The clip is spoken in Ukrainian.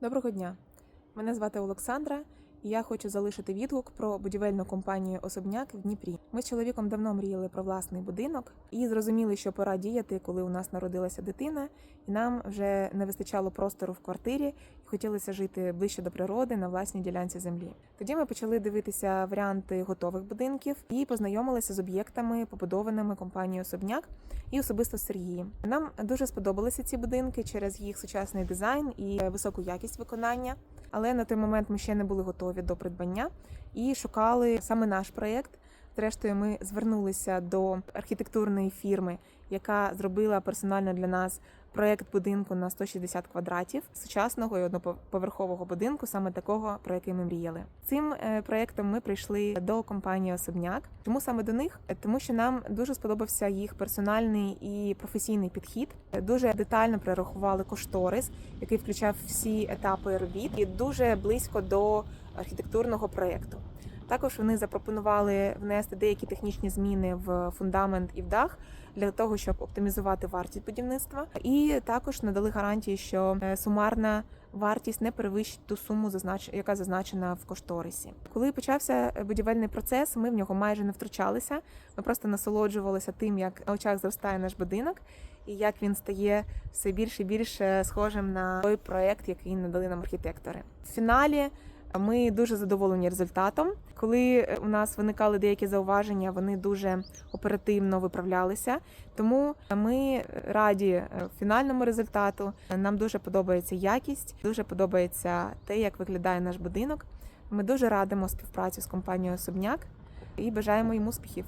Доброго дня! Мене звати Олександра, і я хочу залишити відгук про будівельну компанію Особняк в Дніпрі. Ми з чоловіком давно мріяли про власний будинок і зрозуміли, що пора діяти, коли у нас народилася дитина, і нам вже не вистачало простору в квартирі, і хотілося жити ближче до природи на власній ділянці землі. Тоді ми почали дивитися варіанти готових будинків і познайомилися з об'єктами, побудованими компанією Особняк і особисто з Сергієм. Нам дуже сподобалися ці будинки через їх сучасний дизайн і високу якість виконання. Але на той момент ми ще не були готові до придбання і шукали саме наш проєкт. Зрештою, ми звернулися до архітектурної фірми, яка зробила персонально для нас проєкт будинку на 160 квадратів сучасного і одноповерхового будинку, саме такого, про який ми мріяли. Цим е, проєктом ми прийшли до компанії Особняк. Чому саме до них? Е, Тому що нам дуже сподобався їх персональний і професійний підхід. Е, Дуже детально прорахували кошторис, який включав всі етапи робіт, і дуже близько до архітектурного проєкту. Також вони запропонували внести деякі технічні зміни в фундамент і в дах для того, щоб оптимізувати вартість будівництва, і також надали гарантії, що е, сумарна вартість не перевищить ту суму, яка зазначена в кошторисі. Коли почався е, будівельний процес, ми в нього майже не втручалися. Ми просто насолоджувалися тим, як на очах зростає наш будинок, і як він стає все більше і більше схожим на той проект, який надали нам архітектори. В фіналі ми дуже задоволені результатом. Коли у нас виникали деякі зауваження, вони дуже оперативно виправлялися. Тому ми раді фінальному результату. Нам дуже подобається якість, дуже подобається те, як виглядає наш будинок. Ми дуже радимо співпрацю з компанією Особняк і бажаємо їм успіхів.